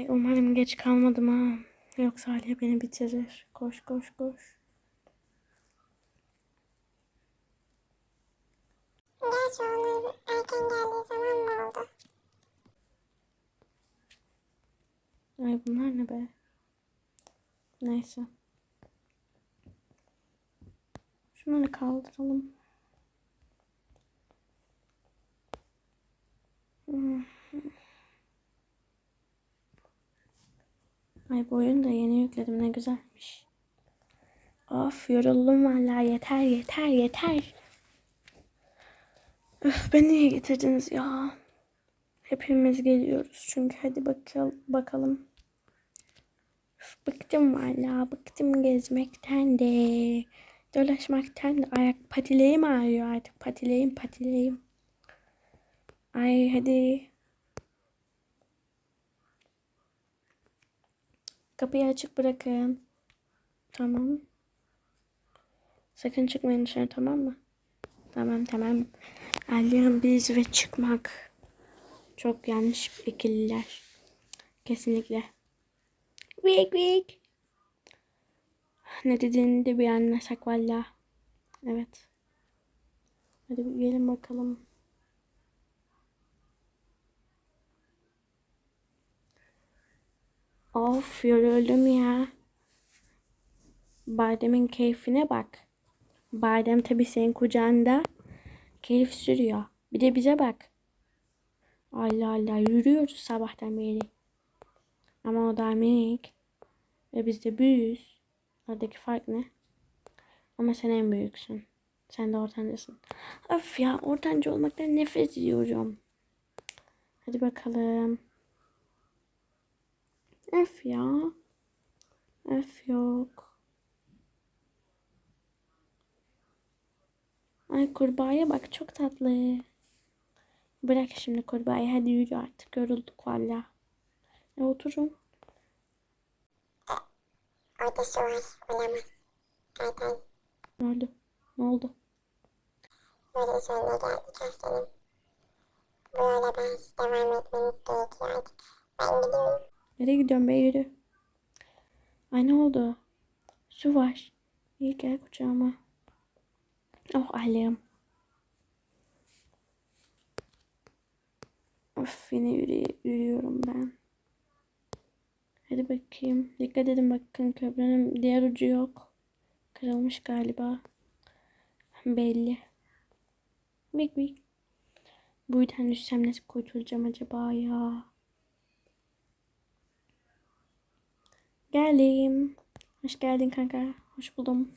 Ay umarım geç kalmadım ha. Yoksa Aliye beni bitirir. Koş koş koş. Gerçi onlar erken geldiği zaman mı oldu? Ay bunlar ne be? Neyse. Şunları kaldıralım. Hmm. Ay bu oyunu da yeni yükledim ne güzelmiş. Of yoruldum vallahi yeter yeter yeter. Öf beni niye getirdiniz ya? Hepimiz geliyoruz çünkü hadi bakalım bakalım. Üf, bıktım valla bıktım gezmekten de. Dolaşmaktan da ayak patileğim ağrıyor artık patileğim patileğim. Ay hadi. Kapıyı açık bırakın. Tamam. Sakın çıkmayın dışarı tamam mı? Tamam tamam. Alyan biz ve çıkmak. Çok yanlış ikililer. Kesinlikle. Vik vik. Ne dediğini de bir anlasak valla. Evet. Hadi gelin bakalım. Of yoruldum ya. Badem'in keyfine bak. Badem tabii senin kucağında keyif sürüyor. Bir de bize bak. Allah Allah yürüyoruz sabahtan beri. Ama o da minik. Ve biz de büyüğüz. Aradaki fark ne? Ama sen en büyüksün. Sen de ortancasın. Öf ya ortanca olmaktan nefret ediyorum. Hadi bakalım. Öf ya. Öf yok. Ay kurbağaya bak çok tatlı. Bırak şimdi kurbağayı hadi yürü artık yorulduk valla. E oturun. Orada su var. Olamaz. Ne oldu? Ne oldu? böyle üzerine geldik hastanın. Böyle ben devam etmeniz gerekiyor artık. Ben gidiyorum. Nereye gidiyorsun be yürü. Ay ne oldu? Su var. İyi gel kucağıma. Oh Alim. Of yine yürü, yürüyorum ben. Hadi bakayım. Dikkat edin bakın köprünün diğer ucu yok. Kırılmış galiba. Belli. Bik bik. Bu yüzden düşsem nasıl kurtulacağım acaba ya? Geldim. Hoş geldin kanka. Hoş buldum.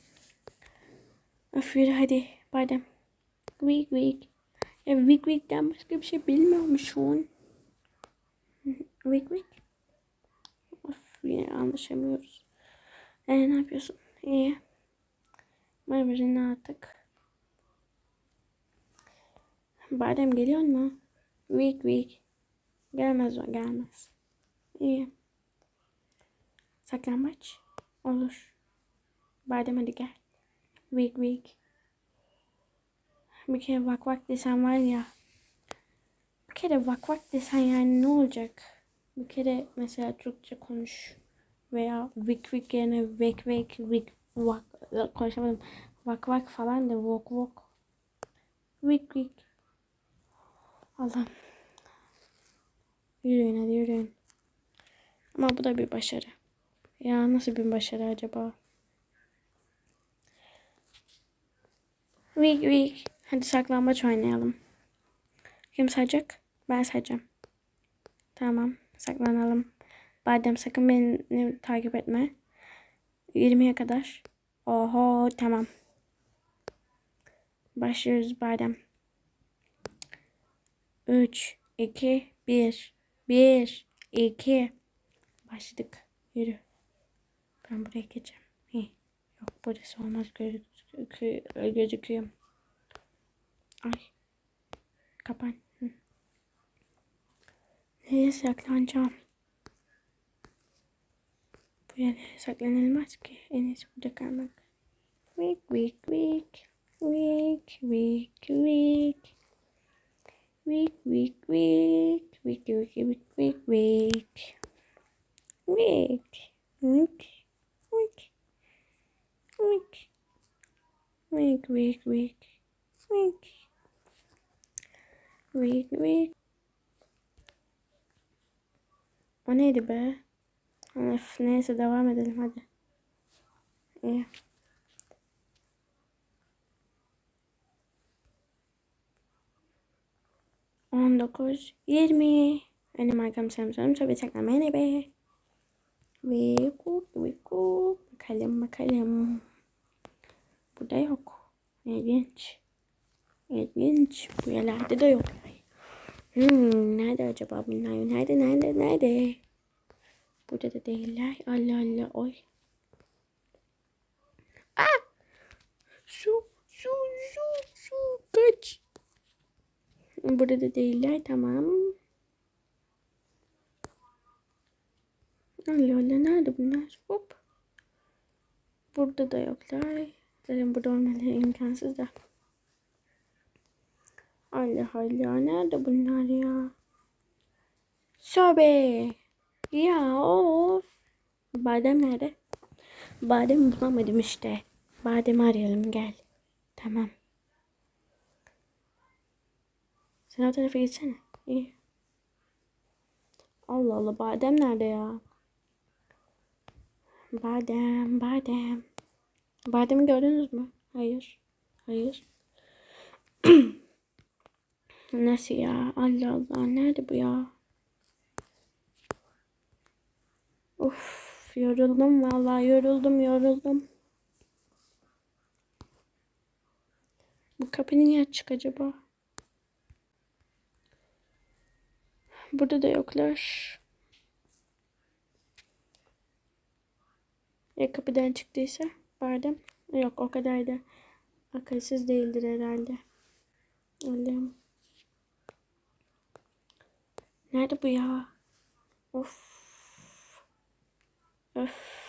Öf yürü hadi. Badem. Week week. Ya week week'ten başka bir şey bilmiyormuşsun. Week week. Of yine anlaşamıyoruz. E ne yapıyorsun? İyi. Marmara'nın artık. Badem geliyor mu? Week week. Gelmez o gelmez. İyi. Saklambaç. Olur. Badem hadi gel. Week week. Bir kere vak vak desen var ya. Bir kere vak vak desen yani ne olacak? Bir kere mesela Türkçe konuş. Veya vik vik yerine vek vek vik vak konuşamadım. Vak vak falan da vok vok. Vik vik. Allah'ım. Yürüyün hadi yürüyün. Ama bu da bir başarı. Ya nasıl bir başarı acaba? Week week. Hadi saklambaç oynayalım. Kim sayacak? Ben sayacağım. Tamam. Saklanalım. Badem sakın beni takip etme. 20'ye kadar. Oho tamam. Başlıyoruz Badem. 3, 2, 1. 1, 2. Başladık. Yürü. Ben buraya geçeceğim. Hi. Yok burası olmaz gözüküyor. gözüküyor. Ay. Kapan. Hı. Nereye saklanacağım? Bu yere saklanılmaz ki. En iyisi burada kalmak. Week, week, week. Week, week, week. Week, week, week. Week, week, week, week, week. Wink. Wink. Wink. Wink. Wink, wink, wink. Wink. Wink. O neydi be? Öf, neyse devam edelim hadi. İyi. On dokuz, yirmi. Önüm arkam sarımsarım tabi saklamaya be. Ve kuk ve kuk. Bakalım bakalım. Burada yok. İlginç. İlginç. Bu yerlerde de yok. Hmm, nerede acaba bunlar? Nerede, nerede, nerede? Burada da değiller. Allah Allah, oy. Ah! Su, su, su, su. Kaç. Burada da değiller, tamam. Allah Allah, nerede bunlar? Hop. Burada da yoklar. Zaten burada olmaları imkansız da. Allah Allah nerede bunlar ya? Sobe. Ya of. Badem nerede? Badem bulamadım işte. Badem arayalım gel. Tamam. Sen o tarafa gitsene. İyi. Allah Allah badem nerede ya? Badem, badem. Bademi gördünüz mü? Hayır. Hayır. Nasıl ya? Allah Allah. Nerede bu ya? Of yoruldum vallahi yoruldum yoruldum. Bu kapı niye açık acaba? Burada da yoklar. Ya kapıdan çıktıysa badem. Yok o kadar da akılsız değildir herhalde. Allah'ım. Nerede bu ya? Of. Öf.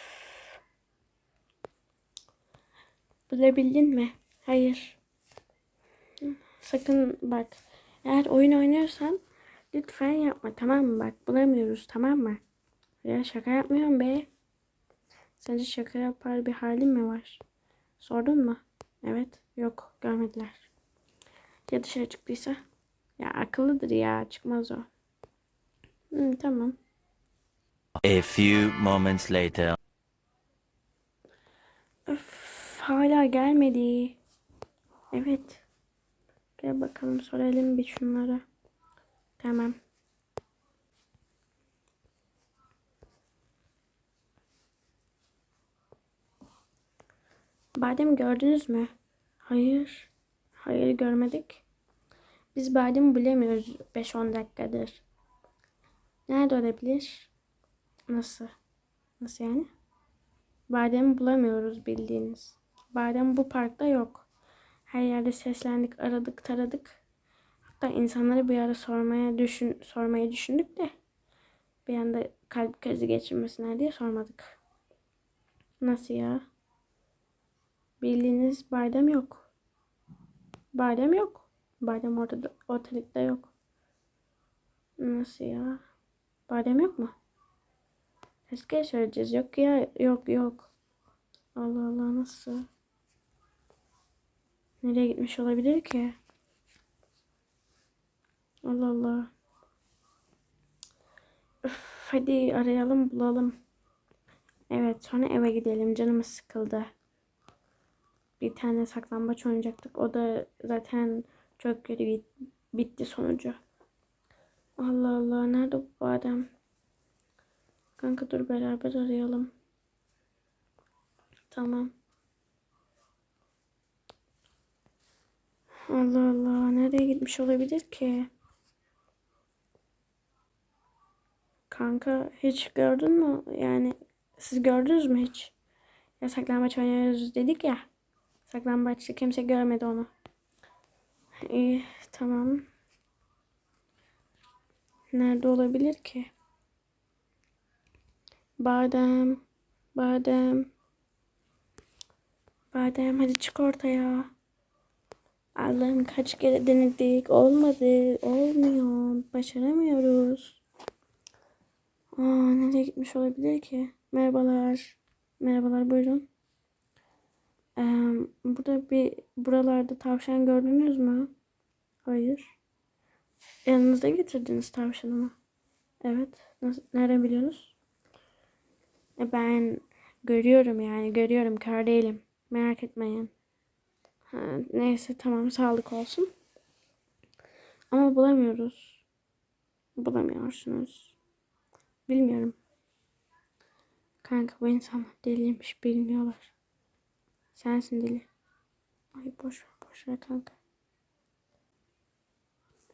Bulabildin mi? Hayır. Sakın bak. Eğer oyun oynuyorsan lütfen yapma tamam mı? Bak bulamıyoruz tamam mı? Ya şaka yapmıyorum be. Sence şaka yapar bir halin mi var? Sordun mu? Evet. Yok. Görmediler. Ya dışarı çıktıysa? Ya akıllıdır ya. Çıkmaz o. Hı, tamam. A few moments later. Öf, hala gelmedi. Evet. Gel bakalım soralım bir şunlara. Tamam. Badem gördünüz mü? Hayır. Hayır görmedik. Biz badem bulamıyoruz 5-10 dakikadır. Nerede olabilir? Nasıl? Nasıl yani? Badem bulamıyoruz bildiğiniz. Badem bu parkta yok. Her yerde seslendik, aradık, taradık. Hatta insanlara bir ara sormaya düşün, sormayı düşündük de bir anda kalp krizi geçirmesinler diye sormadık. Nasıl ya? Bildiğiniz badem yok. Badem yok. Badem ortada, ortalıkta yok. Nasıl ya? Badem yok mu? Kere söyleyeceğiz? Yok ya, yok yok. Allah Allah nasıl? Nereye gitmiş olabilir ki? Allah Allah. Üf, hadi arayalım bulalım. Evet sonra eve gidelim. Canımız sıkıldı. Bir tane saklambaç oynayacaktık. O da zaten çok kötü bit- bitti sonucu. Allah Allah nerede bu adam? Kanka dur beraber arayalım. Tamam. Allah Allah nereye gitmiş olabilir ki? Kanka hiç gördün mü? Yani siz gördünüz mü hiç? Ya saklambaç oynuyoruz dedik ya. Saklambaçta kimse görmedi onu. İyi tamam. Nerede olabilir ki? Badem. Badem. Badem hadi çık ortaya. Allah'ım kaç kere denedik. Olmadı. Olmuyor. Başaramıyoruz. Aa, nereye gitmiş olabilir ki? Merhabalar. Merhabalar buyurun. Ee, burada bir buralarda tavşan gördünüz mü? Hayır. Yanınızda getirdiniz tavşanı mı? Evet. Nasıl, nereden biliyorsunuz? E, ben görüyorum yani görüyorum kör değilim. Merak etmeyin. Ha, neyse tamam sağlık olsun. Ama bulamıyoruz. Bulamıyorsunuz. Bilmiyorum. Kanka bu insanlar deliymiş bilmiyorlar. Sensin deli. Ay boş ver boş ver kanka.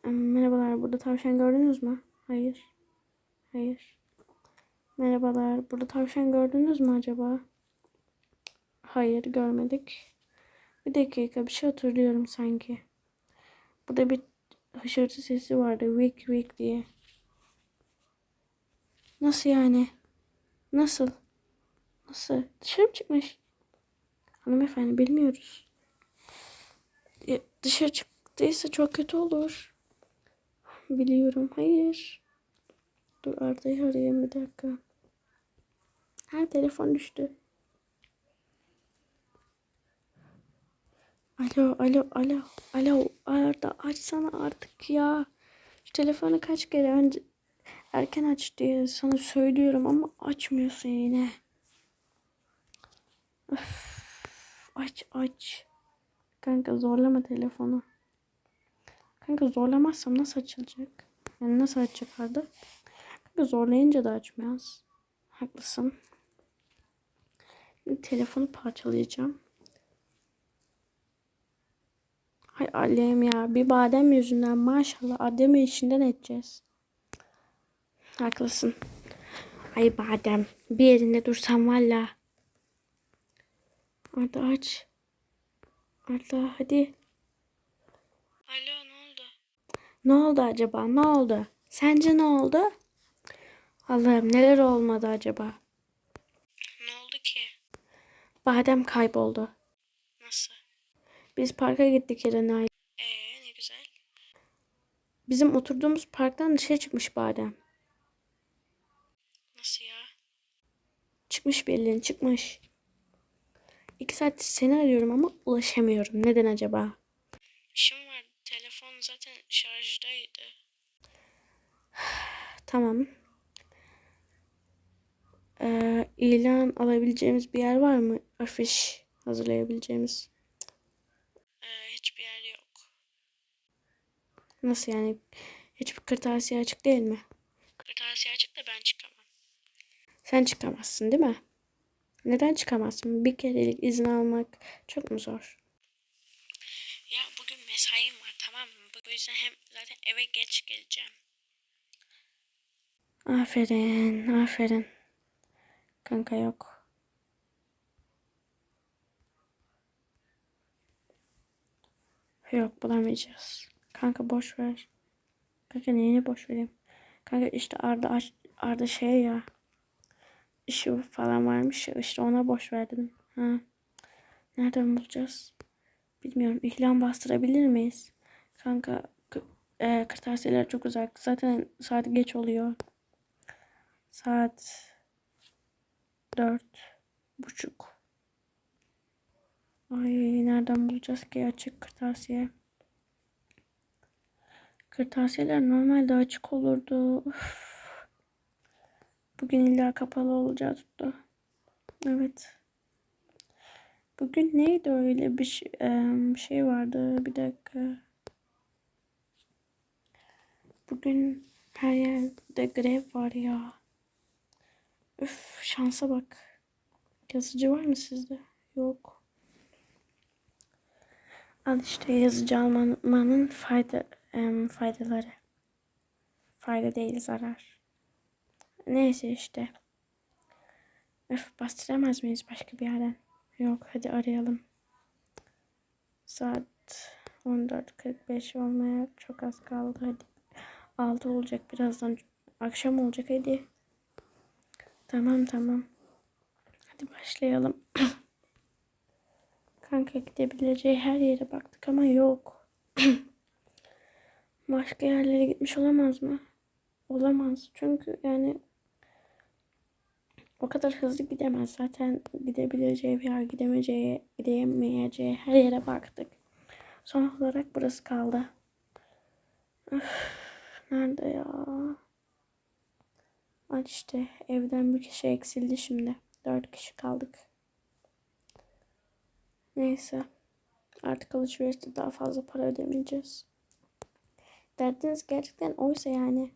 Merhabalar burada tavşan gördünüz mü? Hayır. Hayır. Merhabalar burada tavşan gördünüz mü acaba? Hayır görmedik. Bir dakika bir şey hatırlıyorum sanki. Burada bir hışırtı sesi vardı. Wick wick diye. Nasıl yani? Nasıl? Nasıl? Dışarı mı çıkmış? Hanımefendi bilmiyoruz. Ya, dışarı çıktıysa çok kötü olur. Biliyorum. Hayır. Dur Arda'yı arayayım bir dakika. Ha telefon düştü. Alo, alo, alo, alo. Arda açsana artık ya. Şu telefonu kaç kere önce erken aç diye sana söylüyorum ama açmıyorsun yine. Öf, aç aç. Kanka zorlama telefonu. Kanka zorlamazsam nasıl açılacak? Yani nasıl açacak Arda? Kanka zorlayınca da açmaz. Haklısın. Şimdi telefonu parçalayacağım. Hay Allah'ım ya. Bir badem yüzünden maşallah ademi işinden edeceğiz. Haklısın. Ay badem. Bir yerinde dursan valla. Arda aç. Arda hadi. Alo ne oldu? Ne oldu acaba? Ne oldu? Sence ne oldu? Allah'ım neler olmadı acaba? Ne oldu ki? Badem kayboldu. Nasıl? Biz parka gittik Erenay. Ee ne güzel. Bizim oturduğumuz parktan dışarı çıkmış badem. Nasıl ya? Çıkmış belli çıkmış. İki saattir seni arıyorum ama ulaşamıyorum. Neden acaba? İşim var. Telefon zaten şarjdaydı. tamam. Ee, ilan alabileceğimiz bir yer var mı? Afiş hazırlayabileceğimiz. Ee, hiçbir yer yok. Nasıl yani? Hiçbir kırtasiye açık değil mi? Kırtasiye açık da ben çıkamam. Sen çıkamazsın değil mi? Neden çıkamazsın? Bir kerelik izin almak çok mu zor? Ya bugün mesaim var tamam mı? Bu yüzden hem zaten eve geç geleceğim. Aferin, aferin. Kanka yok. Yok bulamayacağız. Kanka boş ver. Kanka neyini boş vereyim? Kanka işte Arda Arda şey ya. İşi falan varmış ya işte ona boş ver dedim. Ha. Nereden bulacağız? Bilmiyorum. İhlam bastırabilir miyiz? Kanka e, kırtasiyeler çok uzak. Zaten saat geç oluyor. Saat dört buçuk. Ay nereden bulacağız ki açık kırtasiye? Kırtasiyeler normalde açık olurdu. Üf. Bugün illa kapalı olacağı tuttu. Evet. Bugün neydi öyle bir şey, vardı. Bir dakika. Bugün her yerde grev var ya. Üf şansa bak. Yazıcı var mı sizde? Yok. Al işte yazıcı almanın fayda, faydaları. Fayda değil zarar. Neyse işte. Öf bastıramaz mıyız başka bir yerden? Yok hadi arayalım. Saat 14.45 olmaya çok az kaldı hadi. 6 olacak birazdan. Akşam olacak hadi. Tamam tamam. Hadi başlayalım. Kanka gidebileceği her yere baktık ama yok. Başka yerlere gitmiş olamaz mı? Olamaz. Çünkü yani O kadar hızlı gidemez. Zaten gidebileceği veya gidemeyeceği, gidemeyeceği her yere baktık. Son olarak burası kaldı. Üf, nerede ya? Aç işte. Evden bir kişi eksildi şimdi. Dört kişi kaldık. Neyse. Artık alışverişte daha fazla para ödemeyeceğiz. Derdiniz gerçekten oysa yani.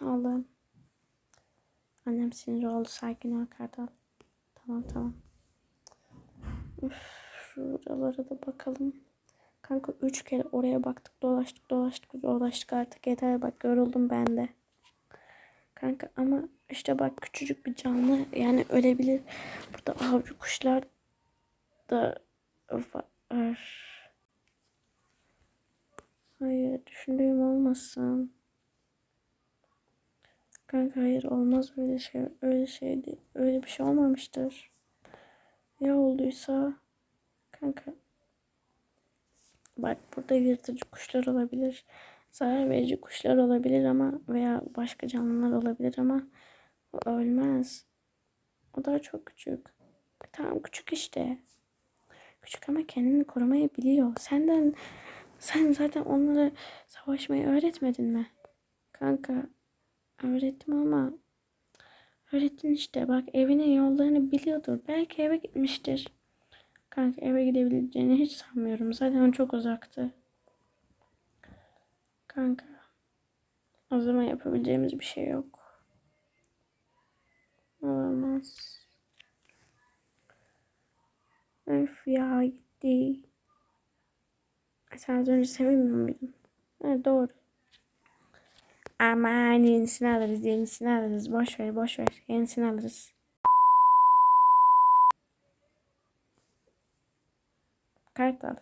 Allah'ım. Annem sinir oldu. Sakin ol Kartal. Tamam tamam. Üf, şuralara da bakalım. Kanka üç kere oraya baktık. Dolaştık dolaştık dolaştık artık. Yeter bak yoruldum ben de. Kanka ama işte bak küçücük bir canlı yani ölebilir. Burada avcı kuşlar da var. Hayır düşündüğüm olmasın. Kanka hayır olmaz öyle şey. Öyle şey değil. Öyle bir şey olmamıştır. Ya olduysa kanka bak burada yırtıcı kuşlar olabilir. Zarar verici kuşlar olabilir ama veya başka canlılar olabilir ama o ölmez. O daha çok küçük. Tamam küçük işte. Küçük ama kendini korumayı biliyor. Senden sen zaten onlara savaşmayı öğretmedin mi? Kanka öğrettim ama öğrettin işte. Bak evinin yollarını biliyordur. Belki eve gitmiştir. Kanka eve gidebileceğini hiç sanmıyorum. Zaten çok uzaktı. Kanka. O zaman yapabileceğimiz bir şey yok. Olamaz. Öf ya gitti. Sen az önce sevmiyor muydun? Evet doğru. Aman yenisini alırız, yenisini alırız. Boş ver, boş ver. Yenisini alırız. Kartal.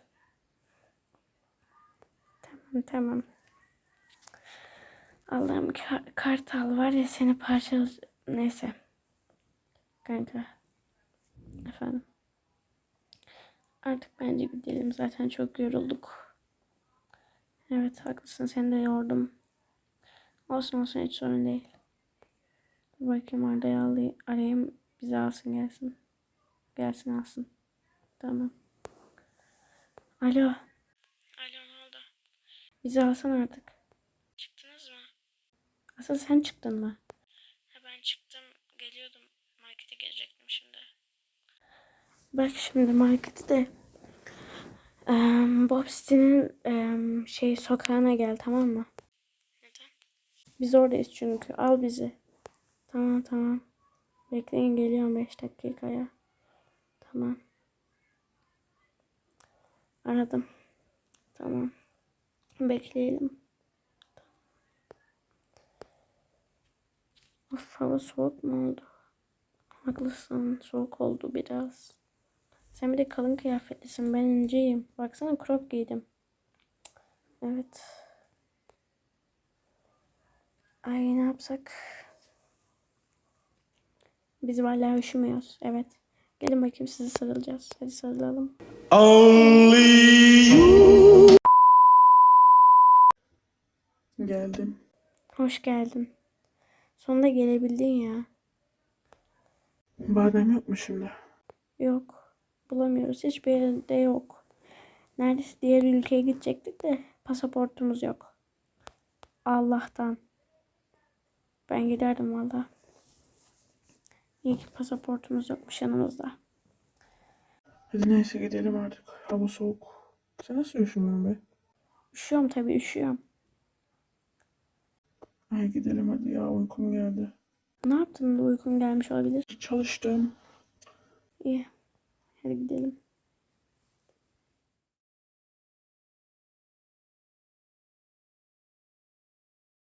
Tamam, tamam. Allah'ım kar- kartal var ya seni parçalı... Neyse. Kanka. Efendim. Artık bence gidelim. Zaten çok yorulduk. Evet haklısın. Seni de yordum. Olsun olsun hiç sorun değil. Bakayım Arda'yı alayım- arayayım. Bizi alsın gelsin. Gelsin alsın. Tamam. Alo. Alo ne oldu? Bizi alsan artık. Çıktınız mı? Asıl sen çıktın mı? Ha, ben çıktım. Geliyordum. Markete gelecektim şimdi. Bak şimdi markete de Bob City'nin em, şey sokağına gel tamam mı? Biz oradayız çünkü. Al bizi. Tamam tamam. Bekleyin geliyorum 5 dakikaya. Tamam. Aradım. Tamam. Bekleyelim. Of hava soğuk mu oldu? Haklısın. Soğuk oldu biraz. Sen bir de kalın kıyafetlisin. Ben inceyim. Baksana crop giydim. Evet. Ay ne yapsak? Biz vallahi üşümüyoruz. Evet. Gelin bakayım sizi sarılacağız. Hadi sarılalım. Geldim. Hoş geldin. Sonunda gelebildin ya. Badem yok mu şimdi? Yok. Bulamıyoruz. Hiçbir yerde yok. Neredeyse diğer ülkeye gidecektik de pasaportumuz yok. Allah'tan. Ben giderdim valla. İyi ki pasaportumuz yokmuş yanımızda. Hadi neyse gidelim artık. Hava soğuk. Sen nasıl üşümüyorsun be? Üşüyorum tabii üşüyorum. Ay gidelim hadi ya uykum geldi. Ne yaptın da uykun gelmiş olabilir? Çalıştım. İyi. Hadi gidelim.